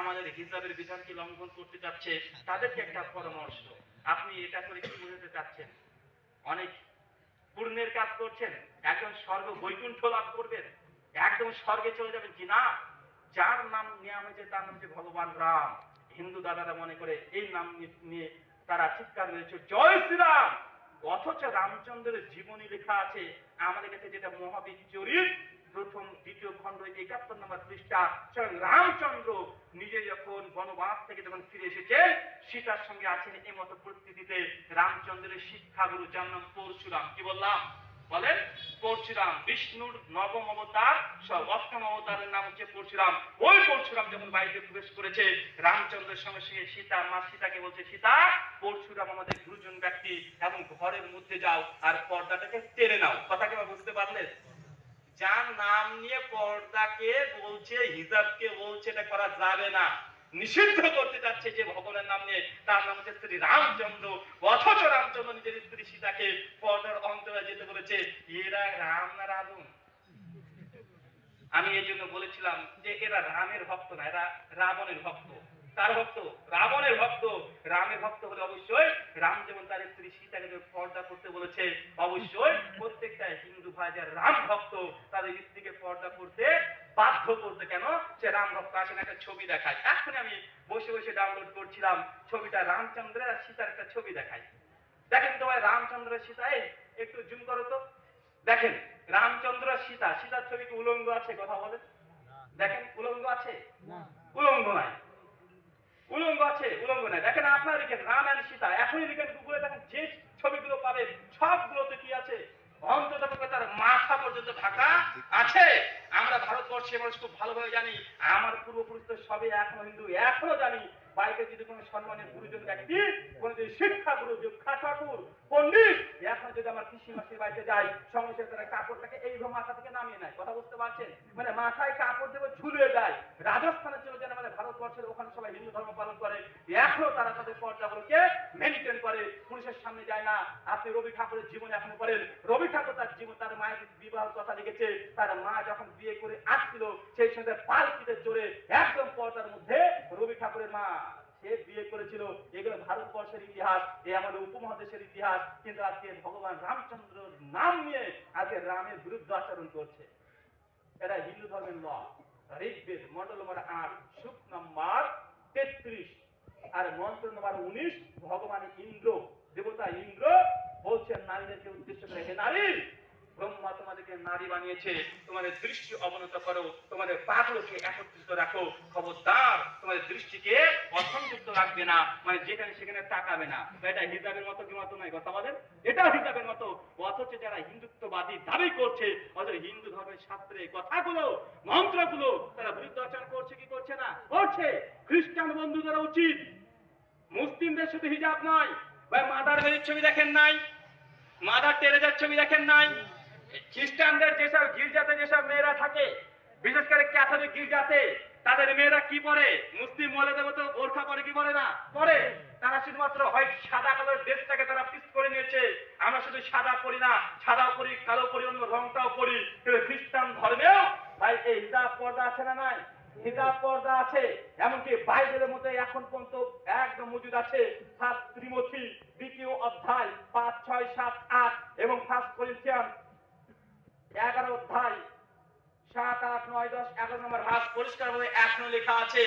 আমাদের হিসাবের বিধানকে লঙ্ঘন করতে চাচ্ছে, তাদেরকে একটা পরামর্শ। আপনি এটা করে কি বোঝাতে চাচ্ছেন? অনেক পূর্ণের কাজ করছেন, একদম স্বর্গ বৈকুণ্ঠ লাভ করবেন, একদম স্বর্গে চলে যাবেন। কি যার নাম নেওয়া হয়েছে তার নাম হচ্ছে ভগবান রাম। হিন্দু দাদারা মনে করে, এই নাম নিয়ে তারা চিৎকার মেরেছে, জয় শ্রীরাম! অথচ রামচন্দ্রের জীবনী লেখা আছে, আমাদের কাছে যেটা মহাবীর চরিত প্রথম, দ্বিতীয় খণ্ড, একাত্তর নম্বর পৃষ্ঠা, স্বয়ং রামচন্দ্র নিজে যখন বনবাস থেকে যখন ফিরে এসেছেন, সীতার সঙ্গে আছেন এই মতো পরিস্থিতিতে রামচন্দ্রের শিক্ষাগুরু যার নাম পরশুরাম। কি বললাম? বলেন, পরশুরাম, বিষ্ণুর নবম অবতার, সব অষ্টম অবতারের নাম হচ্ছে পরশুরাম। ওই পরশুরাম যখন বাড়িতে প্রবেশ করেছে, রামচন্দ্রের সঙ্গে সঙ্গে সীতা, মা সীতাকে বলছে, সীতা, পরশুরাম আমাদের গুরুজন ব্যক্তি এবং ঘরের মধ্যে যাও আর পর্দাটাকে টেনে নাও। কথাকে আবার বুঝতে পারলেন? যার নাম নিয়ে পর্দাকে বলছে, হিজাবকে বলছে, এটা করা যাবে না। নিষিদ্ধ করতে যাচ্ছে যে ভগবানের নাম নিয়ে। তার নাম হচ্ছে শ্রী রামচন্দ্র। অথচ রামচন্দ্র নিজের স্ত্রী সীতাকে পর্দার অন্তরে যেতে বলেছে, এরা রাম না রাবণ? আমি এই জন্য বলেছিলাম যে এরা রামের ভক্ত না, এরা রাবণের ভক্ত। তার ভক্ত? রাবণের ভক্ত। রামের ভক্ত হলে অবশ্যই রাম যেমন তার স্ত্রী সীতাকে পর্দা করতে বলেছে, অবশ্যই প্রত্যেকটা হিন্দু ভাই যারা রাম ভক্ত। তাদের স্ত্রীকে পর্দা করতে বাধ্য করতে কেন? সে রাম ভক্ত আসেন একটা ছবি দেখায়। এখন আমি বসে বসে ডাউনলোড করছিলাম ছবিটা রামচন্দ্রের আর সীতার একটা ছবি দেখায়। দেখেন তো ভাই রামচন্দ্রের সীতা এই একটু জুম করো তো। দেখেন রামচন্দ্র সীতা সীতার ছবি কি উলঙ্গ আছে কথা বলেন? দেখেন উলঙ্গ আছে? উলঙ্গ নাই। উলঙ্গ আছে উলঙ্গ নাই। দেখেন আপনারা লিখেন রাম এন্ড সীতা এখনই লিখেন গুগলে দেখেন যে ছবিগুলো পাবেন সবগুলোতে কি আছে? অন্তত তার মাথা পর্যন্ত ঢাকা আছে, আমরা ভারতবর্ষে মানুষ খুব ভালোভাবে জানি, আমার পূর্বপুরুষ সবই সবে এখনও হিন্দু, এখনও জানি বাড়িতে যদি কোনো সম্মানের গুরুজন ব্যক্তি কোনো যদি শিক্ষা গুরু শিক্ষা ঠাকুর পণ্ডিত, এখন যদি আমার কৃষি মাসির বাড়িতে যাই, সঙ্গে সঙ্গে তারা কাপড়টাকে এইভাবে মাথা থেকে নামিয়ে নেয়। কথা বুঝতে পারছেন? মানে মাথায় কাপড় দেবে ঝুলিয়ে দেয় রাজস্থানে চলে যান মানে ভারতবর্ষের ওখানে সবাই হিন্দু ধর্ম পালন করে, এখনও তারা তাদের পর্দাগুলোকে মেনটেন করে, পুলিশের সামনে যায় না। আপনি রবি ঠাকুরের জীবন এখন করেন রবি ঠাকুর তার জীবন, তার মায়ের বিবাহ কথা লিখেছে, তার মা যখন বিয়ে করে আসছিল, সেই সঙ্গে পালকিতে চড়ে একদম পর্দার মধ্যে রবি ঠাকুরের মা সে বিয়ে করেছিল, এগুলো ভারতবর্ষের ইতিহাস, এ আমাদের উপমহাদেশের ইতিহাস, কিন্তু আজকে ভগবান রামচন্দ্রর নাম নিয়ে আজকে রামের বিরুদ্ধে আচরণ করছে। এটা হিন্দু ধর্মের ল। ঋগ্বেদ, মন্ডল নম্বর আট নম্বর তেত্রিশ। আর মন্ত্র নম্বর উনিশ, ভগবান ইন্দ্র, দেবতা ইন্দ্র বলছেন, নারীদেরকে উদ্দেশ্য করে, হে নারী ব্রহ্মা তোমাদেরকে নারী বানিয়েছে। তোমাদের দৃষ্টি অবনত করো, তোমাদের পাগুলোকে একত্রিত রাখো। খবরদার, তোমাদের দৃষ্টিকে অসংযুক্ত রাখবে না মানে যেখানে সেখানে তাকাবে না। এটা হিজাবের মতো কি মতো নয় কথা বলেন? এটা হিজাবের মতো। অথচ যারা হিন্দুত্ববাদী দাবি করছে, অথচ হিন্দু ধর্মের শাস্ত্রে কথাগুলো, মন্ত্রগুলো, তারা বিরুদ্ধাচরণ করছে, কি করছে না? করছে। খ্রিস্টান বন্ধুদের উচিত। মুসলিমদের শুধু হিজাব নয়। ভাই, মাদার মেরির ছবি দেখেন নাই? মাদার টেরেজার ছবি দেখেন নাই? খ্রিস্টানদের যেসব গির্জাতে যেসব মেয়েরা থাকে, বিশেষ করে ক্যাথলিক গির্জাতে, তাদের মেয়েরা কি পরে? মুসলিম মহিলাদের মতো বোরখা পরে কি পরে না? পরে। তারা শুধুমাত্র হয় সাদা কালার ড্রেসটাকে তারা পিস করে নিয়েছে। আমরা শুধু সাদা পরি না সাদা পরি কালো পরি, অন্য রংটাও পরি। কিন্তু খ্রিস্টান ধর্মেও ভাই এই হিজাব পর্দা আছে না নাই? হিজাব পর্দা আছে। এমনকি বাইবেলের মধ্যে এখন পর্যন্ত একদম মজুদ আছে। ফার্স্ট ত্রিমথি দ্বিতীয় অধ্যায়, পাঁচ, ছয়, সাত, আট এবং ফার্স্ট করিন্থিয়ান এগারো অধ্যায় সাত আট নয় দশ এগারো নম্বর ভাগ পরিষ্কার ভাবে এখনও লেখা আছে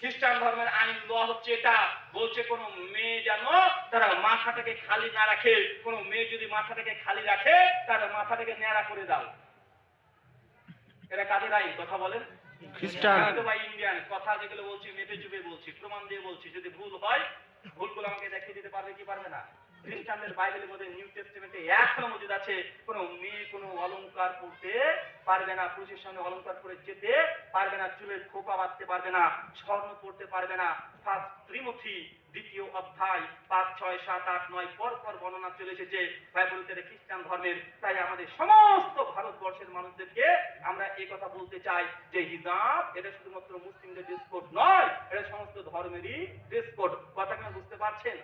খ্রিস্টান ধর্মের আইন হচ্ছে এটা বলছে কোন মেয়ে যেন তারা মাথাটাকে খালি না রাখে কোন মেয়ে যদি মাথাটাকে খালি রাখে তার মাথাটাকে ন্যাড়া করে দাও। এটা কাদের আইন? কথা বলেন। খ্রিস্টান। ভাই ইন্ডিয়ান। কথা যেগুলো বলছি মেপে চুপে বলছি প্রমাণ দিয়ে বলছি যদি ভুল হয় ভুলগুলো আমাকে দেখিয়ে দিতে পারবে কি পারবে না? খ্রিস্টানদের বাইবেলের মধ্যে নিউ মজুদ আছে মেয়ে, কোনো পড়তে পারবে না, পুরুষের পরে যেতে পারবে না, চুলের খোপা বাঁধতে পারবে না, স্বর্ণ পড়তে পারবে না। ফার্স্ট ত্রিমুখী দ্বিতীয় অধ্যায়, পাঁচ, ছয়, সাত, আট, নয় পর পর বর্ণনা চলে এসেছে বাইবেলতে খ্রিস্টান ধর্মের। তাই আমাদের সমস্ত ভারতবর্ষের মানুষদেরকে আমরা এই কথা বলতে চাই যে হিজাব এটা শুধুমাত্র মুসলিমদের ড্রেস কোড নয়, এটা সমস্ত ধর্মেরই ড্রেস কোড বুঝতে পাচ্ছেন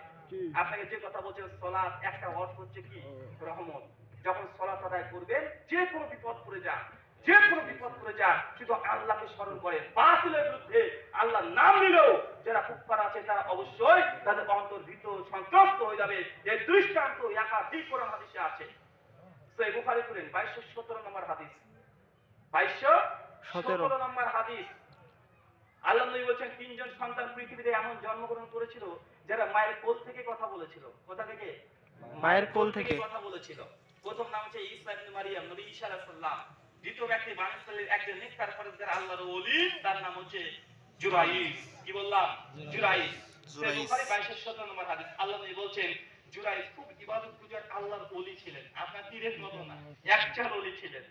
আপনাকে যে কথা বলছেন সলাৎ একটা অর্থ হচ্ছে কি? রহমত। যখন সলাৎ আদায় করবেন যে কোনো বিপদ পড়ে যান যে কোনো বিপদ পড়ে যান শুধু আল্লাহকে স্মরণ করে বাতিলের বিরুদ্ধে আল্লাহ নাম নিলেও যারা কুফার আছে তারা অবশ্যই তাদের অন্তর ভীত সন্ত্রস্ত হয়ে যাবে। এই দৃষ্টান্ত একাধিক কোরআন হাদিসে আছে। এই বুখারি করেন বাইশশো সতেরো নম্বর হাদিস। বাইশশো। সতেরো নম্বর হাদিস। আল্লাহ নবী বলছেন তিনজন সন্তান পৃথিবীতে এমন জন্মগ্রহণ করেছিল যারা মায়ের কোল থেকে কথা বলেছিল। কোথা থেকে? মায়ের কোল থেকে। কথা বলেছিল। প্রথম নাম হচ্ছে ঈসা ইবনে মারিয়াম নবী ঈসা আলাইহিস দ্বিতীয় ব্যক্তি বানিসের একজন নেককার পরেজগার আল্লাহর ওলি তার নাম হচ্ছে জুরাইস। কি বললাম? জুরাইস। জুরাইস। বুখারী 2217 নম্বর হাদিস। আল্লাহ নবী বলছেন জুরাইস খুব ইবাদত পূজার আল্লাহর ওলি ছিলেন। আপনার তীরের মতো না একচাল ওলি ছিলেন।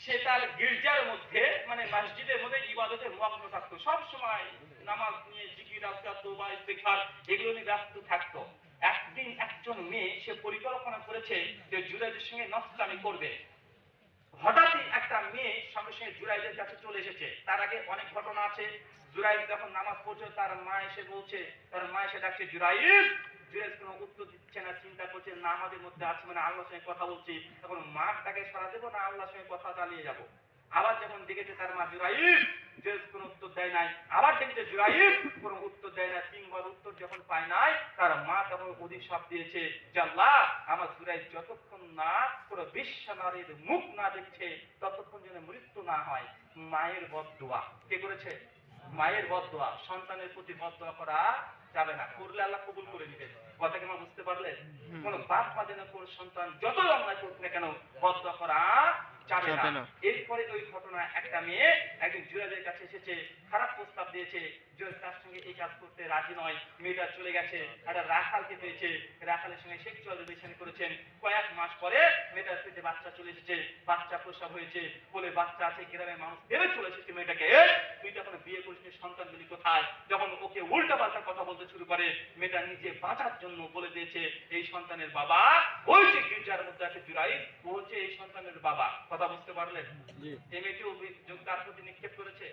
সে তার গির্জার মধ্যে মানে মসজিদের মধ্যে ইবাদতে মগ্ন থাকতো। সব সময় নামাজ নিয়ে জিকির আজকার তোবা, ইস্তেগফার, এগুলো নিয়ে ব্যস্ত থাকতো। একদিন একজন মেয়ে সে পরিকল্পনা করেছে যে জুরাইদের সঙ্গে নষ্টামি করবে। হঠাৎই একটা মেয়ে সঙ্গে সঙ্গে জুরাইদের কাছে চলে এসেছে। তার আগে অনেক ঘটনা আছে। জুরাইদ যখন নামাজ পড়ছে, তার মা এসে বলছে, তার মা এসে ডাকছে, জুরাইদ! জুরাইদ কোনো উত্তর দিচ্ছে না, চিন্তা করছে না আমাদের মধ্যে আছে মানে আল্লাহর সঙ্গে কথা বলছি। তখন মা তাকে সরা দেবো না, আল্লাহর সঙ্গে কথা চালিয়ে যাব? আবার যখন দেখেছে তার মা জুরাইদ জুরাইদ কোনো উত্তর দেয় নাই। আবার দেখেছে জুরাইদ কোনো উত্তর দেয় না তিনবার উত্তর যখন পায় নাই তার মা তখন অধিশাপ দিয়েছে যে আল্লাহ আমার জুরাইদ যতক্ষণ না কোনো বিশ্ব নারীর মুখ না দেখছে ততক্ষণ যেন মৃত্যু না হয়। মায়ের বদদোয়া। কে করেছে? মায়ের বদদোয়া। সন্তানের প্রতি বদদোয়া করা যাবে না। করলে আল্লাহ কবুল করে নেবেন কথা কি মা বুঝতে পারলে। কোন বাপ মা যেন কোন সন্তান যত অন্যায় করুক না কেন বদদোয়া করা যাবে না। এরপরে ওই ঘটনা একটা মেয়ে একদিন জুয়েলের কাছে এসেছে খারাপ প্রস্তাব দিয়েছে জুয়েল তার সঙ্গে এই কাজ করতে রাজি নয় মেয়েটা চলে গেছে একটা রাখালকে পেয়েছে রাখালের সঙ্গে সেক্সুয়াল রিলেশন করেছেন। কয়েক মাস পরে মেয়েটার পেটে বাচ্চা চলে এসেছে বাচ্চা প্রসব হয়েছে বলে বাচ্চা আছে গ্রামের মানুষ ভেবে চলে এসেছে মেয়েটাকে। তুই যখন বিয়ে করিস নি, সন্তানগুলি কোথায়? যখন ওকে উল্টা পাল্টা কথা বলতে শুরু করে মেয়েটা নিজে বাঁচার জন্য বলে দিয়েছে এই সন্তানের বাবা ওই যে গির্জার মধ্যে আছে জুরাই ও হচ্ছে এই সন্তানের বাবা। কথা বুঝতে পারলেন? এই মেয়েটি অভিযোগ তার প্রতি নিক্ষেপ করেছে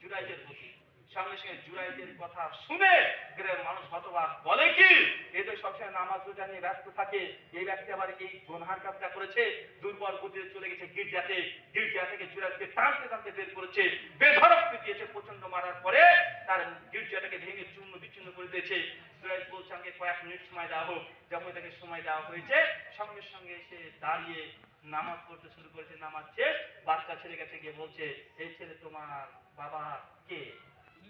জুরাইদের প্রতি। সঙ্গে সঙ্গে জুরাইদের কথা শুনে গ্রামের মানুষ হতবাক। বলে কি? এ তো সবসময় নামাজ রোজা নিয়ে ব্যস্ত থাকে। এই ব্যক্তি আবার এই গুনহার কাজটা করেছে। দুর্বল গতিতে চলে গেছে গির্জাতে। গির্জা থেকে জুরাইদকে টানতে টানতে বের করেছে। বেধড়ক পিটিয়েছে প্রচণ্ড মারার পরে তার গির্জাটাকে ভেঙে চূর্ণ বিচ্ছিন্ন করে দিয়েছে। জুরাইদ বলছে আমাকে কয়েক মিনিট সময় দেওয়া হোক। যখন তাকে সময় দেওয়া হয়েছে সঙ্গে সঙ্গে এসে দাঁড়িয়ে নামাজ পড়তে শুরু করেছে নামাজ শেষ বাচ্চা ছেলে কাছে গিয়ে বলছে এই ছেলে তোমার বাবা কে?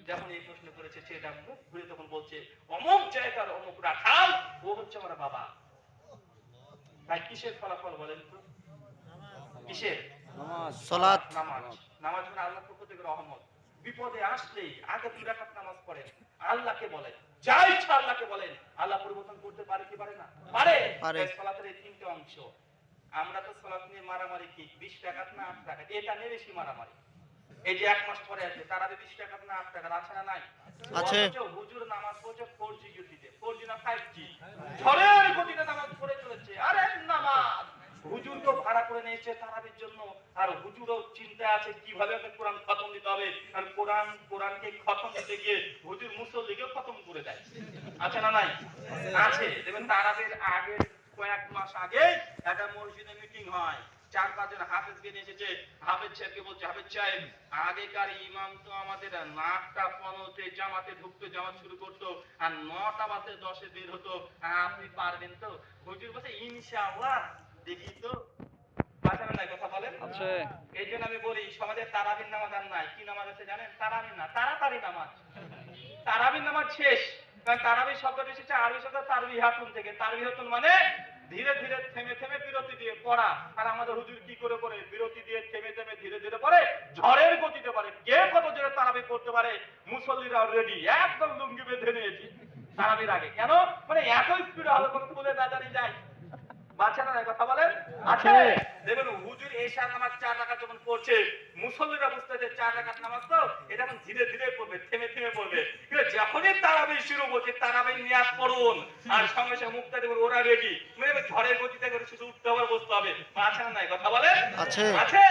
যখন এই প্রশ্ন করেছে ছেলেটা মুখ ঘুরে তখন বলছে অমুক জায়গার অমুক রাখাল ও হচ্ছে আমার বাবা। তাই কিসের ফলাফল বলেন তো? কিসের? সলাৎ নামাজ। নামাজ মানে আল্লাহ পক্ষ থেকে রহমত। বিপদে আসলেই আগে দুই রাকাত নামাজ পড়েন আল্লাহকে বলেন। যা ইচ্ছা আল্লাহকে বলেন। আল্লাহ পরিবর্তন করতে পারে কি পারে না? পারে। পারে। সালাতের এই তিনটে অংশ। আমরা তো সালাত নিয়ে মারামারি কি? বিশ টাকা না আট টাকা এটা নিয়ে বেশি মারামারি। এই যে এক মাস পরে আসবে তারা বিশ টাকা না আট টাকা আছে না নাই? আছে। হুজুর নামাজ পড়ছে ফোর জি গতিতে ফোর জি না ফাইভ জি ঝড়ের গতিতে নামাজ পড়ে চলেছে। আরে নামাজ! হুজুর তো ভাড়া করে নিয়েছে তারাবির জন্য। আর হুজুরও চিন্তা আছে কীভাবে ওকে কোরআন খতম দিতে হবে? আর কোরআন কোরআনকে খতম দিতে গিয়ে হুজুর মুসল্লিকে খতম করে দেয়। আছে না নাই? আছে। দেখবেন তারাবির আগের কয়েক মাস আগে একটা মসজিদে মিটিং হয়। চার পাঁচজন হাফেজকে নিয়ে এসেছে। হাফেজ সাহেবকে বলছে হাফেজ সাহেব আগেকার ইমাম তো আমাদের নাকটা পনেরোতে জামাতে ঢুকতো জামাত শুরু করতো আর নটা বাজে দশে বের হতো। আপনি পারবেন তো? হুজুর বলছে ইনশাআল্লাহ দেখি তো। বাঁচানো নাই কথা বলেন। এই জন্য আমি বলি সমাজের তারাবির নামাজ আর নাই। কি নামাজ আছে জানেন? তারাবির না তাড়াতাড়ি নামাজ। তারাবির নামাজ শেষ। তারাবি শব্দটি এসেছে, আরবি শব্দ তারবি হাতুন থেকে। তারবি হাতুন মানে ধীরে ধীরে থেমে থেমে বিরতি দিয়ে পড়া। আর আমাদের হুজুর কি করে পড়ে? বিরতি দিয়ে থেমে থেমে ধীরে ধীরে পড়ে, ঝড়ের গতিতে পারে কে কত জোরে তারাবি করতে পারে? মুসল্লিরা রেডি একদম লুঙ্গি বেঁধে নিয়েছি। তারাবির আগে। কেন? মানে এত স্পিড হলো কোনো খুলে না জানি যায় বাচ্চারা কথা বলেন। আছে আছে। দেখবেন হুজুর এশার নামাজ চার রাকাত যখন পড়ছে মুসল্লিরা বুঝতে যে চার রাকাত নামাজ তো এটা এখন ধীরে ধীরে পড়বে থেমে থেমে পড়বে। কিন্তু যখনই তারাবি শুরু বলছে তারাবি নিয়াজ পড়ুন আর সঙ্গে সঙ্গে মুক্তা দেবেন ওরা রেডি মানে ঝড়ের গতিতে করে শুধু উঠতে হবে বসতে হবে। আছে না কথা বলে আছে। আছে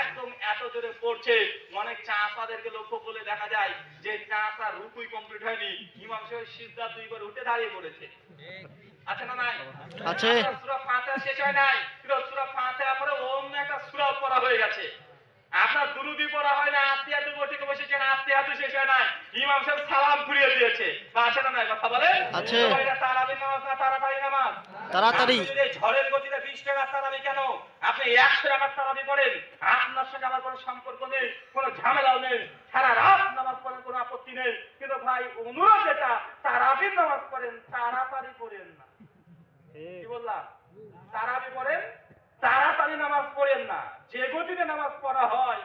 একদম এত জোরে পড়ছে অনেক চাষাদেরকে লক্ষ্য করলে দেখা যায় যে চাষা রুকুই কমপ্লিট হয়নি। ইমাম সাহেব সিজদা দুইবার উঠে দাঁড়িয়ে পড়েছে। আছে না নাই? আছে। আপনার সূরা ফাতিহা শেষ হয় নাই। কিন্তু সূরা ফাতিহা পরে অন্য একটা সূরা পড়া হয়ে গেছে। আপনার দুরুদি পড়া হয় না আত্মীয়াতু বটিকে বসেছেন আত্মীয়াতু শেষ হয় নাই। ইমাম সাহেব সালাম ঘুরিয়ে দিয়েছে। বা আছে না নাই কথা আছে। এটা তারাবি নামাজ না তাড়াতাড়ি নামাজ? তাড়াতাড়ি। ঝড়ের গতিতে বিশ টাকা তারাবি কেন? আপনি একশো টাকার তারাবি পড়েন। আপনার সঙ্গে আমার কোনো সম্পর্ক নেই কোনো ঝামেলাও নেই। সারা রাত নামাজ পড়েন কোনো আপত্তি নেই। কিন্তু ভাই অনুরোধ এটা তারাবির নামাজ পড়েন তাড়াতাড়ি পড়েন না। কি বললাম? তারাবি পড়েন তাড়াতাড়ি নামাজ পড়েন না। যে গতিতে নামাজ পড়া হয়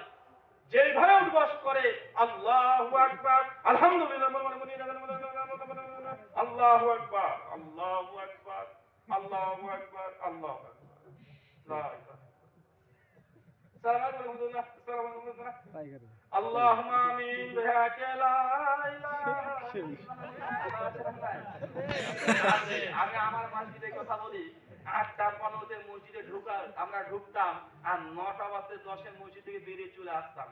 যেভাবে উদ্বাস করে আল্লাহু আকবার আলহামদুলিল্লাহ আল্লাহু আকবার আল্লাহু আকবার আল্লাহু আকবার আল্লাহু আকবার লা ইলাহা সালাম আলাইকুম সালাম আলাইকুম اللهم آمين بحق لا إله আছে, আমি আমার মসজিদে কথা বলি আটটা পনেরোতে মসজিদে ঢুকা আমরা ঢুকতাম আর নটা বাজতে দশের মসজিদ থেকে বেরিয়ে চলে আসতাম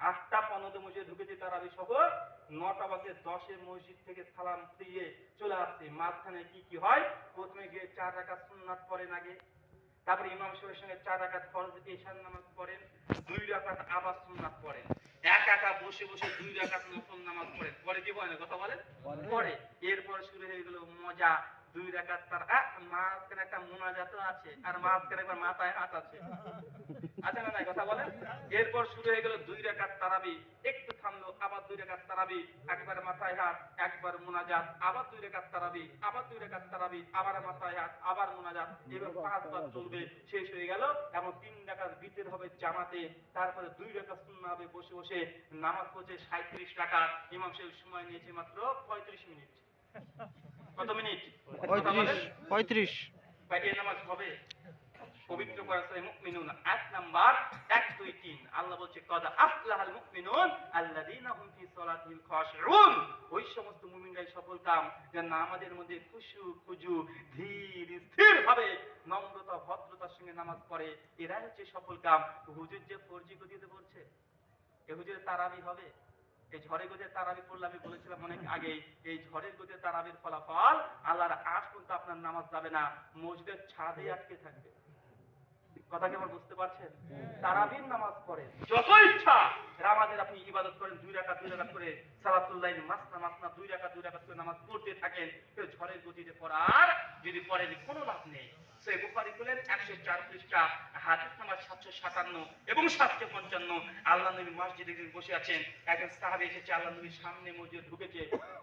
আটটা পনেরোতে মসজিদে ঢুকেছি তার আমি সহ নটা বাজে দশের মসজিদ থেকে সালাম দিয়ে চলে আসছি মাঝখানে কি কি হয় প্রথমে গিয়ে চার রাখা সুন্নাত পড়েন আগে তারপরে ইমাম সাহেবের সঙ্গে চার রাকাত ফরজ ঈশান নামাজ পড়েন দুই রাকাত আবার সুন্নাত পড়েন এক বসে বসে দুই রাকাত নফল নামাজ পড়ে। পরে কি বলে? কথা বলেন পরে। এরপর শুরু হয়ে গেল মজা দুই রাকাত তার মাঝখানে একটা মোনাজাতও আছে আর মাঝখানে একবার মাথায় হাত আছে। আছে না নাই? কথা বলেন? এরপর শুরু হয়ে গেল দুই রাকাত তারাবি। একটু থামলো, আবার দুই রাকাত তারাবি। একবার মাথায় হাত, একবার মোনাজাত, আবার দুই রাকাত তারাবি, আবার দুই রাকাত তারাবি, আবার মাথায় হাত, আবার মোনাজাত। এবার পাঁচবার চলবে, শেষ হয়ে গেল। এবং তিন রাকাত বিতের হবে জামাতে। তারপরে দুই রাকাত সুন্নাহ হবে বসে বসে নামাজ পড়ছে সাঁত্রিশ টাকা ইমাম সাহেব সময় নিয়েছে মাত্র পঁয়ত্রিশ মিনিট। কত মিনিট? পঁয়ত্রিশ। ভাই নামাজ হবে পবিত্র করা সূরা মুমিনুন এক নাম্বার 1 2 3 আল্লাহ বলছে কদ আফলাহাল মুমিনুন আল্লাযীনা হুম ফি সালাতিহিম খাশিউন। ওই সমস্ত মুমিনরাই সফল কাম যারা নামাজের মধ্যে খুশু খুজু ধীর স্থির ভাবে নম্রতা ভদ্রতার সঙ্গে নামাজ পড়ে এরাই হচ্ছে সফল কাম। হুজুর যে ফরজি গতিতে বলছে এ হুজুরের তারাবি হবে? এই ঝড়ের গতিতে তারাবি পড়লে আমি বলেছিলাম অনেক আগে এই ঝড়ের গতিতে তারাবির ফলাফল আল্লাহর আশ পর্যন্ত আপনার নামাজ যাবে না মসজিদের ছাদে আটকে থাকবে। কথা কি আমার বুঝতে পারছেন? তারাবির নামাজ পড়ে যত ইচ্ছা রামাজের আপনি ইবাদত করেন দুই রাকাত দুই রাকাত করে সালাতুল্লাহ মাসনা মাসনা দুই রাকাত দুই রাকাত করে নামাজ পড়তে থাকেন কেউ ঝড়ের গতিতে পড়ার যদি পড়েন কোনো লাভ নেই। সে বুখারি খুলেন একশো চার পৃষ্ঠা হাদিস নাম্বার সাতশো সাতান্ন এবং সাতশো পঞ্চান্ন। আল্লাহ নবী মসজিদে বসে আছেন। একজন সাহাবি এসেছে আল্লাহ নবীর সামনে মসজিদে ঢুকেছে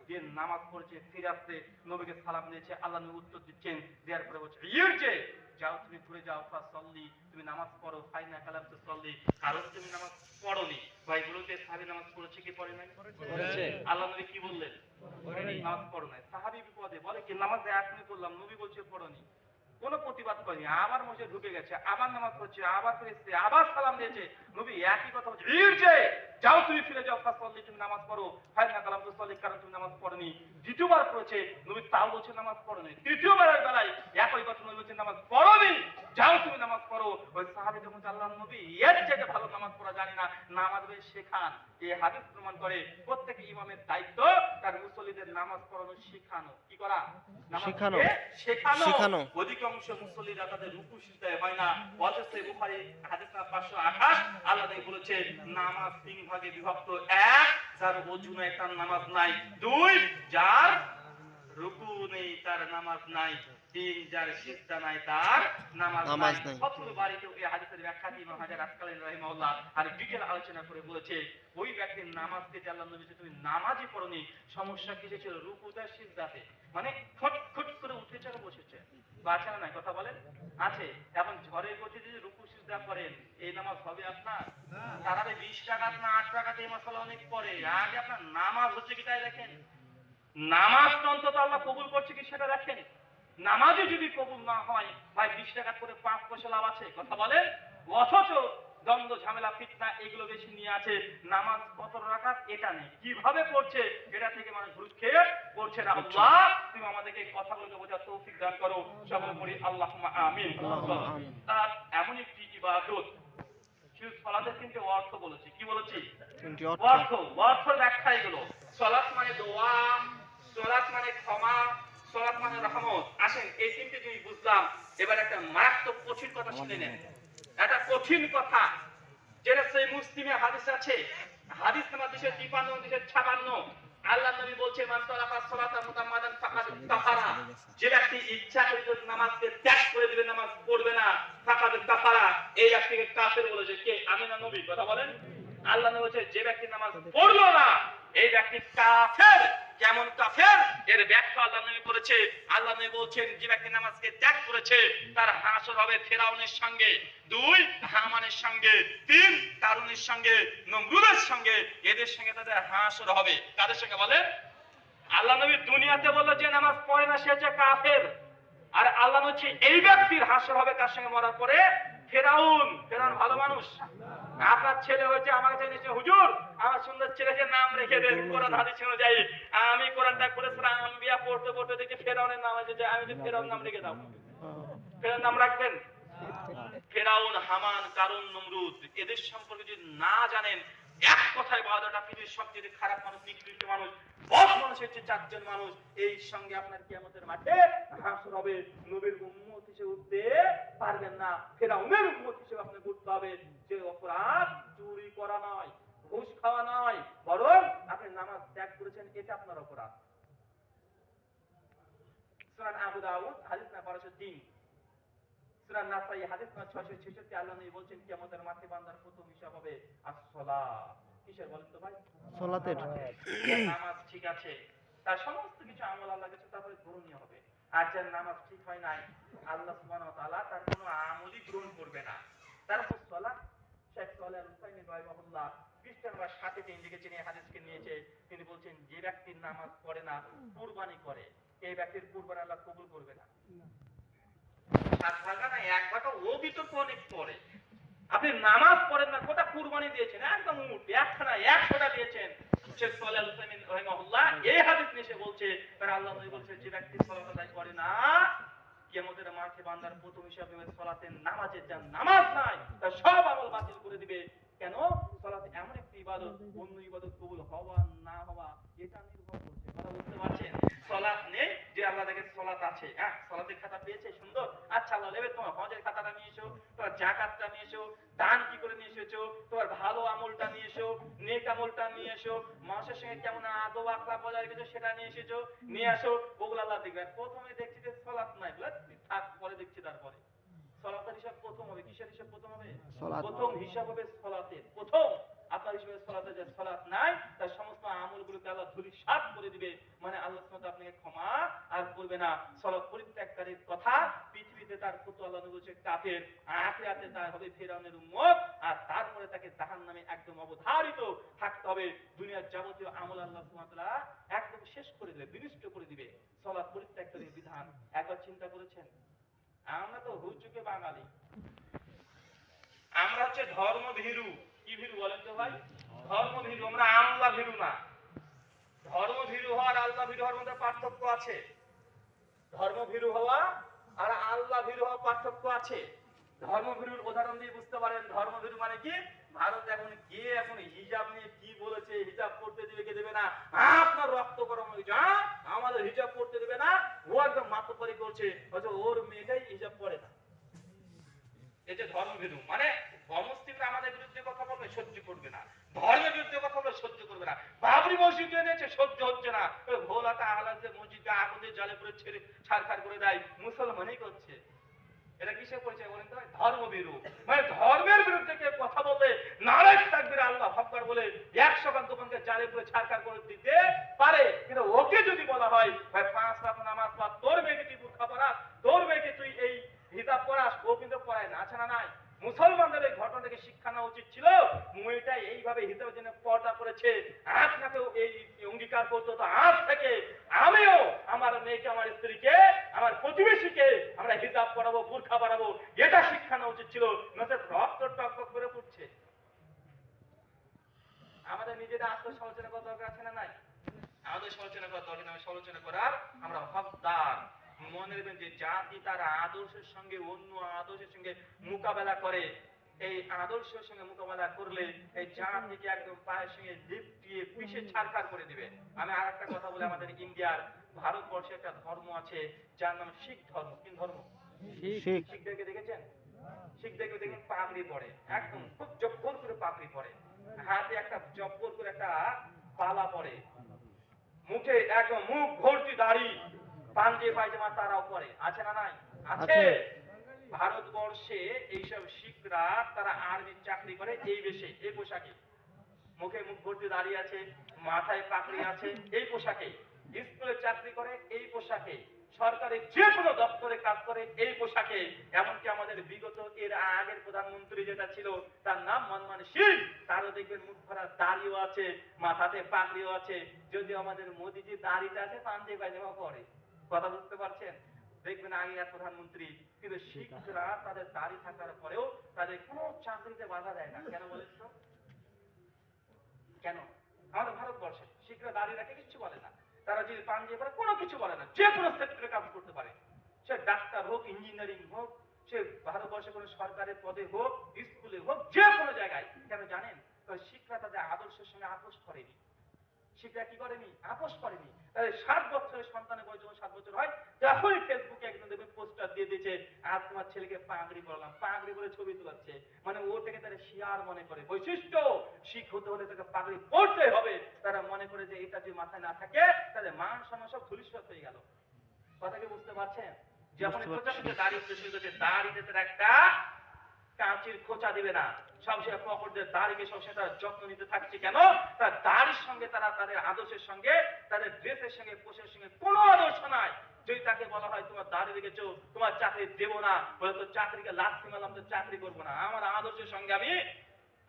যে নামাজ পড়ছে ফিরে আসছে নবীকে সালাম দিয়েছে আল্লাহ নবী উত্তর দিচ্ছেন দেওয়ার পরে বলছে ইয়েছে যাও তুমি ঘুরে যাও ফা সল্লি তুমি নামাজ পড়ো ফাইনা কালাম তো সল্লি কারণ তুমি নামাজ পড়োনি। ভাই গুলোতে সাহাবি নামাজ পড়েছে কি পড়ে নাই? আল্লাহ নবী কি বললেন? নামাজ পড়ো নাই। সাহাবি বিপদে বলে কি নামাজ এখনই পড়লাম নবী বলছে পড়োনি। কোনো প্রতিবাদ করেনি। আমার মসজিদ ঢুকে গেছে আমার নামাজ পড়ছে, আবার ফিরে এসছে, আবার সালাম দিয়েছে। নবী একই কথা বলছে যাও তুমি ফিরে যাও তুমি নামাজ পড়ো কালাম কারণ তুমি নামাজ পড়নি। দ্বিতীয়বার পড়েছে নবী তাও বলছে নামাজ পড়নি। তৃতীয়বারের বেলায় একই কথা নবী বলছে নামাজ পড়নি। যাও তুমি নামাজ পড়ো। ওই সাহাবী যখন আল্লাহ নবী এর চেয়ে ভালো নামাজ পড়া জানি না। নামাজ শেখান। এই হাদিস প্রমাণ করে প্রত্যেক ইমামের দায়িত্ব তার মুসল্লিদের নামাজ পড়ানো শেখানো। কি করা? শেখানো। শেখানো। অধিকাংশ মুসল্লিরা তাদের রুকু সিজদায় হয় না। অথচ বুখারী হাদিস না 528 আল্লাহ বলেছে নামাজ তিন ভাগে বিভক্ত। এক যার ওযু নাই তার নামাজ নাই। দুই যার রুকু নেই তার নামাজ নাই। তিন যার সিজদা নাই তার নামাজ নামাজ নাই। বাড়িতে এই হাদিসের ব্যাখ্যাটি ইমাম হাজার আসকালীন রাহিমাহুল্লাহ আর ডিটেল আলোচনা করে বলেছে ওই ব্যক্তির যে আল্লাহ নবী তুমি নামাজই পড়নি সমস্যা কিসে ছিল? রুকুতে সিজদাতে। মানে খট খট করে উঠেছে আর বসেছে। বা আছে নাই কথা বলেন? আছে। এখন ঝড়ের গতিতে যদি করেন এই নামাজ হবে আপনার? তারাবে বিশ টাকা না আট টাকাতে এই মশলা অনেক পরে আগে আপনার নামাজ হচ্ছে কি তাই দেখেন? নামাজ অন্তত আল্লাহ কবুল করছে কি সেটা দেখেন? নামাজে যদি কবুল না হয় ভাই বিশ টাকা করে পাঁচ পয়সা লাভ আছে কথা বলেন? অথচ দ্বন্দ্ব ঝামেলা ফিতনা এগুলো বেশি নিয়ে আছে। নামাজ কত রাকাত? এটা নেই। কীভাবে পড়ছে এটা থেকে মানুষ খেয়ে পড়ছে না। আল্লাহ তুমি আমাদেরকে কথাগুলোকে বোঝার তৌফিক দান করো। সকলে পড়ি আল্লাহ আমিন। এমন একটি ইবাদত শুধু সলাতের তিনটে অর্থ বলেছি। কি বলেছি? অর্থ। অর্থ ব্যাখ্যা এগুলো। সলাৎ মানে দোয়া সলাৎ মানে ক্ষমা সলাৎ মানে রহমত। আসেন এই তিনটে জিনিস বুঝলাম। এবার একটা মারাত্মক কঠিন কথা শুনে নেন। একটা কঠিন কথা। যেটা সেই মুসলিমে হাদিস আছে। হাদিস নাম্বার দুশো তিপান্ন দুশো ছাপান্ন। আল্লাহ নবী বলছে মান তালাফা সালাতা মুতামাদান ফাকাদ কাফারা যে ব্যক্তি ইচ্ছা করে নামাজকে ত্যাগ করে দিবে নামাজ পড়বে না ফাকাদ কাফারা এই ব্যক্তিকে কাফের বলেছে। কে? আমি না নবী কথা বলেন? আল্লাহ বলছে যে ব্যক্তি নামাজ পড়ল না এই ব্যক্তি কাফের। কেমন কাফের? এর ব্যাখ্যা আল্লাহ নবী করেছে। আল্লাহ নবী বলছেন যে ব্যক্তি নামাজকে ত্যাগ করেছে তার হাসর হবে ফেরাউনের সঙ্গে দুই হামানের সঙ্গে তিন তারুণের সঙ্গে নমরুদের সঙ্গে। এদের সঙ্গে তাদের হাসর হবে। কাদের সঙ্গে বলে? আল্লাহ নবী দুনিয়াতে বলল যে নামাজ পড়ে না সে হচ্ছে কাফের। আর আল্লাহ হচ্ছে এই ব্যক্তির হাসর হবে তার সঙ্গে মরার পরে? ফেরাউন। ফেরাউন ভালো মানুষ। আপনার ছেলে হয়েছে আমার কাছে নিচে হুজুর আমার সুন্দর ছেলেকে নাম রেখে দেন কোরআন হাদিস অনুযায়ী। আমি কোরআনটা করেছিলাম আম্বিয়া পড়তে পড়তে দেখি ফেরাউনের নাম আছে যে আমি যে ফেরাউন নাম রেখে দাও। ফেরাউন নাম রাখবেন? ফেরাউন হামান কারণ নমরুদ এদের সম্পর্কে যদি না জানেন এক কথায় বারোটা পৃথিবীর সবচেয়ে খারাপ মানুষ নিকৃষ্ট মানুষ বস মানুষ হচ্ছে চারজন মানুষ। এই সঙ্গে আপনার কিয়ামতের মাঠে হাসর হবে। নবীর উম্মত হিসেবে উঠতে পারবেন না। ফেরাউনের উম্মত হিসেবে আপনাকে উঠতে হবে। যে অপরাধ চুরি করা নয় ঘুষ খাওয়া নয় বরং আপনি নামাজ ত্যাগ করেছেন এটা আপনার অপরাধ। সুনান আবু দাউদ হাদিস না 1203 সূরা নাসাই হাদিস নম্বর 666 আল্লাহ নবী বলছেন কিয়ামতের মাঠে বান্দার প্রথম হিসাব হবে as-সালাহ কিসের বলেন তো ভাই? সলাতের। নামাজ। ঠিক আছে তার সমস্ত কিছু আমল আল্লাহ কাছে তারপরে গ্রহণীয় হবে। আর যার নামাজ ঠিক হয় নাই আল্লাহ সুবহানাহু ওয়া তাআলা তার কোনো আমলই গ্রহণ করবে না। তারপর সালাহ শেখ সালেহ হুসাইনি রাহিমাহুল্লাহ পৃষ্ঠা নম্বর 60 তে লিখেছেন, এই হাদিসকে নিয়েছে। তিনি বলছেন, যে ব্যক্তির নামাজ আপনি নামাজ পড়েন না, কোটা কুরবানি দিয়েছেন? একদম উঠ একখানা, একশোটা দিয়েছেন। এই হাদিস নিয়ে এসে বলছে আল্লাহ বলছে, যে ব্যক্তি করে না কিয়ামতের মাঠে বান্দার প্রথম হিসাবে সলাতের নামাজের যার নামাজ নাই তার সব আমল বাতিল করে দিবে। কেন? সলাত এমন একটি ইবাদত অন্য ইবাদত কবুল হওয়া না হওয়া এটা নির্ভর করছে। কথা বুঝতে পারছেন? সলাত নেই যে আল্লাহ দেখে সলাত আছে। হ্যাঁ সলাতের খাতা পেয়েছে সুন্দর। আচ্ছা আল্লাহ নেবে তোমার হজের খাতাটা নিয়ে এসো তোমার জাকাতটা নিয়ে এসো দান কি করে নিয়ে এসেছ তোমার ভালো আমলটা নিয়ে এসো নেক আমলটা নিয়ে এসো মানুষের সঙ্গে কেমন আদব আখলা বজায় রেখেছো সেটা নিয়ে এসেছ নিয়ে আসো ওগুলো আল্লাহ দেখবে প্রথমে দেখছি যে সলাত নাই বলে থাক পরে দেখছি তারপরে। সলাতের হিসাব প্রথম হবে কিসের হিসাব প্রথম হবে? প্রথম হিসাব হবে সলাতের প্রথম। আপনার হিসাবে সলাতে যে সলাত নাই তার সমস্ত আমলগুলোকে আল্লাহ ধুলি সাত করে দিবে। মানে আল্লাহ সুবহানাহু আপনাকে ক্ষমা আর করবে না। সলাত পরিত্যাগকারীর কথা পৃথিবীতে তার ফটো আল্লাহ নবী বলছে কাফের। আখিরাতে তার হবে ফেরাউনের উম্মত আর তারপরে তাকে জাহান্নামে একদম অবধারিত থাকতে হবে। দুনিয়ার যাবতীয় আমল আল্লাহ সুবহানাহু একদম শেষ করে দিবে বিনষ্ট করে দিবে। সলাত পরিত্যাগকারীর বিধান। একবার চিন্তা করেছেন? আমরা তো হুজুকে বাঙালি। আমরা হচ্ছে ধর্ম ভীরু। কি ভীরু বলেন তো ভাই? ধর্ম ভীরু, আমরা আল্লাহ ভীরু না। ধর্ম ভীরু হওয়া আর আল্লাহ ভীরু হওয়ার মধ্যে পার্থক্য আছে। ধর্ম ভীরু হওয়া আর আল্লাহ ভীরু হওয়ার পার্থক্য আছে। ধর্ম ভীরুর উদাহরণ দিয়ে বুঝতে পারেন, ধর্ম ভীরু মানে কি? ভারত এখন গিয়ে এখন হিজাব নিয়ে কি বলেছে, হিজাব করতে দেবে কে দেবে না? আপনার রক্ত গরম হয়ে যা আমাদের হিজাব করতে দেবে না? ও একদম মাতপারি করছে অথচ ওর মেয়েটাই হিজাব পরে না। যে ধর্মভীরু মানে অমুসলিমরা আমাদের বিরুদ্ধে কথা বলবে, সহ্য করবে না। ধর্মের বিরুদ্ধে কথা বলবে, সহ্য করবে না। বাবরি মসজিদ এনেছে, সহ্য হচ্ছে না। ভোলাটা আহলাদে মসজিদটা আগুনে জলে করে ছেড়ে ছাড়খাড় করে দেয়। মুসলমানই করছে। এটা কিসে পরিচয় বলেন তো? ধর্ম ধর্মভীরু মানে ধর্মের বিরুদ্ধে কেউ কথা বললে নারাজ তাকবির আল্লাহ হকবার বলে একশো সকাল দোকানকে চারে করে ছাড়কার করে দিতে পারে। কিন্তু ওকে যদি বলা হয়, ভাই, পাঁচ রাত নামাজ পড়, তোর মেয়েকে তুই বুর্খা পড়া তোর মেয়েকে তুই এই হিসাব পড়াস ও কিন্তু পড়ায়, না ছাড়া নাই? মুসলমানদের এই ঘটনা থেকে শিক্ষা নেওয়া উচিত ছিল। মেয়েটা এইভাবে হিসাবে জন্য পর্দা করেছে। আপনাকেও এই অঙ্গীকার করতে তো আজ থেকে আমিও আমার মেয়েকে, আমার স্ত্রীকে, আমার প্রতিবেশীকে আমরা হিসাব করাবো বুর্খা বাড়াবো এটা শিক্ষা নেওয়া উচিত ছিল। নচে রক্ত টক করে পড়ছে। আমাদের নিজেদের আত্মসমালোচনা করা দরকার আছে না নাই? আমাদের সমালোচনা করা দরকার আমি সমালোচনা করার আমরা হকদার। পড়ছে দেখবেন যে জাতি তার আদর্শের সঙ্গে অন্য আদর্শের সঙ্গে মোকাবেলা করে। এই আদর্শের সঙ্গে মোকাবেলা করলে এই জাতিকে একদম পায়ের সঙ্গে লিপটিয়ে পিষে ছাড়খাড় করে দিবে। আমি আর একটা কথা বলি আমাদের ইন্ডিয়ার ভারতবর্ষে একটা ধর্ম আছে যার নাম শিখ ধর্ম। কি ধর্ম? শিখদেরকে দেখেছেন? শিখদেরকে দেখুন পাগড়ি পরে। একদম খুব জব্বর করে পাগড়ি পরে। হাতে একটা জব্বর করে একটা পালা পরে। মুখে একদম মুখ ভর্তি দাড়ি। পাঞ্জে পায়জামা তারাও পরে আছে না নাই? আছে। ভারতবর্ষে এইসব শিখরা তারা আর্মির চাকরি করে এই বেশে এই পোশাকে। মুখে মুখ ভর্তি দাঁড়িয়ে আছে মাথায় পাকড়ি আছে এই পোশাকে। স্কুলে চাকরি করে এই পোশাকে। সরকারের যে কোনো দপ্তরে কাজ করে এই পোশাকে। এমনকি আমাদের বিগত এর আগের প্রধানমন্ত্রী যেটা ছিল তার নাম মনমান সিং তারও দেখবেন মুখ ভরা দাড়িও আছে মাথাতে পাকড়িও আছে। যদিও আমাদের মোদিজি দাড়িটা আছে পাঞ্জে পায়জামা পরে। কথা বুঝতে পারছেন? দেখবেন আগেকার প্রধানমন্ত্রী কিন্তু শিখরা তাদের দাড়ি থাকার পরেও তাদের কোনো চাকরিতে বাধা দেয় না। কেন বলেন তো? কেন? আমাদের ভারতবর্ষে শিখরা দাঁড়িয়ে রাখে কিছু বলে না। তারা যদি পাঞ্জে পরে কোনো কিছু বলে না। যে কোনো সেক্টরে কাজ করতে পারে। সে ডাক্তার হোক ইঞ্জিনিয়ারিং হোক সে ভারতবর্ষে কোনো সরকারের পদে হোক স্কুলে হোক যে কোনো জায়গায়। কেন জানেন? শিখরা তাদের আদর্শের সঙ্গে আপোষ করেনি। শিখরা কি করেনি? আপোষ করেনি। সাত বছরের সন্তানের বয়স যখন সাত বছর হয় তখনই ফেসবুকে একদম দেখবে পোস্টার দিয়ে দিয়েছে আজ তোমার ছেলেকে পাগড়ি করলাম পাগড়ি করে ছবি তোলাচ্ছে। মানে ওটাকে তারা শিয়ার মনে করে। বৈশিষ্ট্য শিখ হতে হলে তাকে পাগড়ি পড়তে হবে। তারা মনে করে যে এটা যদি মাথায় না থাকে তাহলে মান সম্মান সব ধুলিস্বাদ হয়ে গেল। কথা কি বুঝতে পারছেন? যখন বুঝতে খোঁচা পারছি। দাড়ি উঠতে শুরু করছে দাড়িতে তারা একটা কাঁচির খোঁচা দিবে না। সবসময় পকড়দের দাড়িকে সবসময় তারা যত্ন নিতে থাকছে কেন? তার দাড়ির সঙ্গে তারা তাদের আদর্শের সঙ্গে তাদের ড্রেসের সঙ্গে পোষের সঙ্গে কোনো আদর্শ নাই। যদি তাকে বলা হয় তোমার দাড়ি রেখেছো তোমার চাকরি দেবো না বলে তো চাকরিকে লাথি মারলাম তো চাকরি করব না। আমার আদর্শের সঙ্গে আমি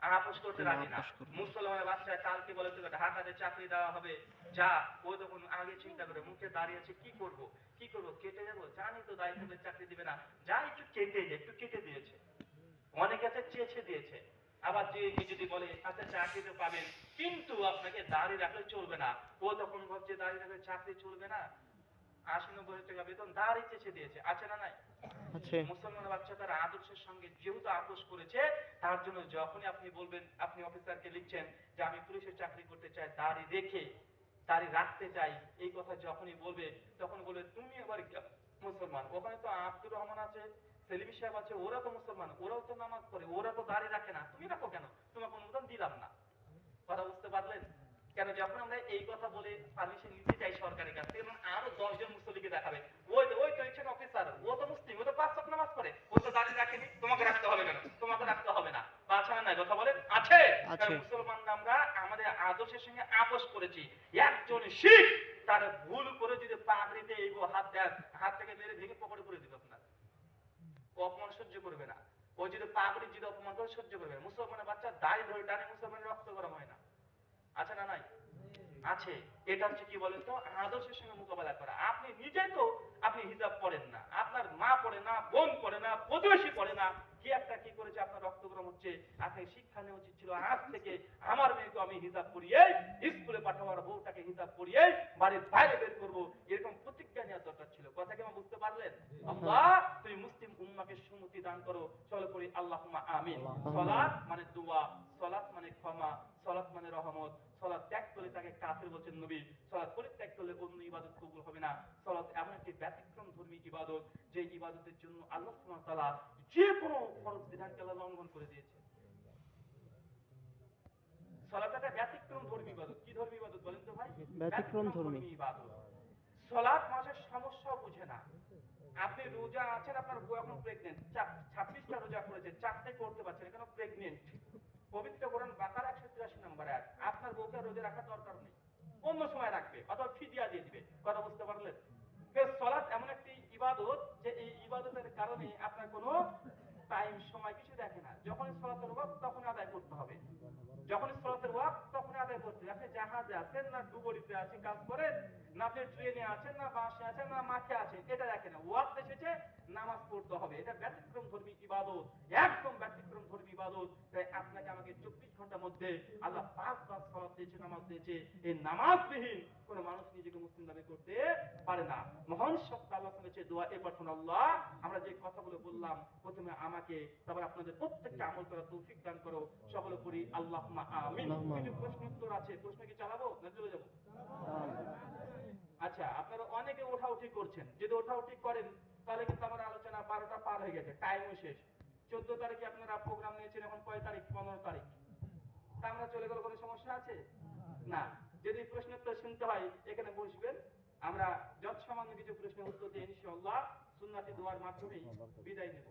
আপোষ করতে রাজি না। মুসলমানের বাচ্চা কালকে বলে তোকে ঢাকাতে চাকরি দেওয়া হবে। যা। ও তখন আগে চিন্তা করে মুখে দাঁড়িয়ে আছে কি করব? কি করব? কেটে যাব? জানি তো দায়িত্বে চাকরি দিবে না। যা একটু কেটে একটু কেটে দিয়েছে। অনেকে আছে চেয়েছে দিয়েছে। আবার যে যদি বলে আচ্ছা চাকরি তো পাবেন। কিন্তু আপনাকে দাড়ি রাখলে চলবে না। ও তখন ভাবছে দাড়ি রাখলে চাকরি চলবে না। আশি নব্বই টাকা বেতন দাড়ি চেয়েছে দিয়েছে। আছে না নাই? মুসলমান বাচ্চা তার আদর্শের সঙ্গে যেহেতু আপোষ করেছে তার জন্য যখনই আপনি বলবেন আপনি অফিসারকে লিখছেন যে আমি পুলিশের চাকরি করতে চাই দাড়ি রেখে দাড়ি রাখতে চাই। এই কথা যখনই বলবে তখন বলবে তুমি আবার কি- মুসলমান। ওখানে তো আব্দুর রহমান আছে সেলিমি সাহেব আছে ওরা তো মুসলমান ওরাও তো নামাজ পড়ে ওরা তো দাড়ি রাখে না। তুমি রাখো কেন? তোমাকে অনুদান দিলাম না। কথা বুঝতে পারলেন? কেন যখন আমরা এই কথা বলে পারমিশন নিতে চাই সরকারের কাছে তখন আরও দশজন মুসলিমকে দেখাবে। ওই তো ওই তো ইচ্ছেন অফিসার ও তো মুসলিম ও তো পাঁচ সপ্তাহ নামাজ পড়ে ও তো দাঁড়িয়ে রাখেনি তোমাকে রাখতে হবে কেন? তোমাকে রাখতে হবে না। বা নাই কথা বলেন? আছে! আছে। মুসলমান আমরা আমাদের আদর্শের সঙ্গে আপোষ করেছি। একজন শিখ তার ভুল করে যদি পাগড়িতে এই হাত দেন হাত থেকে মেরে ভেঙে পকেটে করে দিবে আপনার। অপমান সহ্য করবে না। ও যদি পাগড়ি যদি অপমান করে, সহ্য করবে না। মুসলমানের বাচ্চা দাড়ি ধরে টানে, মুসলমানের রক্ত গরম হয় না। আছে না নাই? আছে। এটা হচ্ছে কি বলেন তো আদর্শের সঙ্গে মোকাবেলা করা। আপনি নিজে তো আপনি হিজাব পড়েন না। আপনার মা পড়ে না, বোন পড়ে না, প্রতিবেশী পড়ে না। কি একটা কি করেছে? আপনার রক্ত গরম হচ্ছে। আপনি শিক্ষা নেওয়া উচিত ছিল। আজ থেকে আমার মেয়েকে আমি হিজাব পড়িয়ে স্কুলে পাঠাবো আমার বউটাকে হিজাব পড়িয়ে বাড়ির বাইরে বের করব। এরকম প্রতিজ্ঞা নেওয়ার দরকার ছিল। কথা কি আমার বুঝতে পারলেন? আল্লাহ তুমি মুসলিম উম্মাকে সুমতি দান করো। চলো করি আল্লাহ আমিন। সলাৎ মানে দোয়া সলাৎ মানে ক্ষমা সলাৎ মানে রহমত। সলাৎ ত্যাগ করলে তাকে কাফের বলছেন নবী। সলাৎ পরিত্যাগ করলে অন্য ইবাদত কবুল হবে না। সলাৎ এমন একটি ব্যতিক্রম ধর্মী ইবাদত। যে ইবাদতের জন্য আল্লাহ তাআলা যে কোনো ফরজ বিধানকে আল্লাহ লঙ্ঘন করে দিয়েছে সলাৎ ব্যতিক্রম ধর্মী ইবাদত। কি ধর্মী ইবাদত বলেন তো ভাই? ব্যতিক্রম ধর্মী। ইবাদত। সলাৎ মাসের সমস্যা বুঝে না। আপনি রোজা আছেন আপনার বউ এখন প্রেগনেন্ট ছাব্বিশটা রোজা করেছে চারটে করতে পারছেন কেন প্রেগনেন্ট পবিত্র কোরআন বাকার একশো তিরাশি নম্বর এক আপনার বউকে রোজা রাখার দরকার নেই। অন্য সময় রাখবে অথবা ফিদিয়া দিয়ে দিবে। কথা বুঝতে পারলেন? সলাৎ এমন একটি ইবাদত, যে এই ইবাদতের কারণে আপনার কোনো টাইম সময় কিছু দেখে না। যখন সলাতের ওয়াক তখন আদায় করতে হবে। যখন সলাতের ওয়াক তখন আদায় করতে আপনি জাহাজে আছেন না ডুবরিতে আছেন, কাজ করেন, না আপনি ট্রেনে আছেন, না বাসে আছেন, না মাঠে আছেন, এটা দেখে না। ওয়াক এসেছে, নামাজ পড়তে হবে। এটা ব্যতিক্রম ধর্মী ইবাদত। একদম ব্যতিক্রম। ইবাদত তাই আপনাকে আমাকে চব্বিশ ঘণ্টার মধ্যে আল্লাহ পাঁচ পাঁচ সালাত দিয়েছে নামাজ দিয়েছে। এই নামাজবিহীন কোন মানুষ নিজেকে মুসলিম দাবি করতে পারে না। মহান সত্তা আল্লাহ শুনেছে দোয়া এবার শোন আল্লাহ আমরা যে কথাগুলো বললাম প্রথমে আমাকে তারপর আপনাদের প্রত্যেককে আমল করার তৌফিক দান করো। সকলে করি আল্লাহ আমিন। কিছু প্রশ্ন উত্তর আছে? প্রশ্ন কি চালাবো না চলে যাব? আচ্ছা আপনারা অনেকে ওঠাউঠি করছেন। যদি ওঠাউঠি করেন তাহলে কিন্তু আমার আলোচনা বারোটা পার হয়ে গেছে। টাইমও শেষ। চোদ্দ তারিখে আপনারা প্রোগ্রাম নিয়েছেন, এখন কয় তারিখ? পনেরো তারিখ। তা আমরা চলে গেল কোনো সমস্যা আছে? না। যদি প্রশ্ন উত্তর শুনতে হয়, এখানে বসবেন। আমরা যৎসামান্য কিছু প্রশ্নের উত্তর দিয়ে ইনশাআল্লাহ সুন্নাতি দোয়ার মাধ্যমেই বিদায় নেব।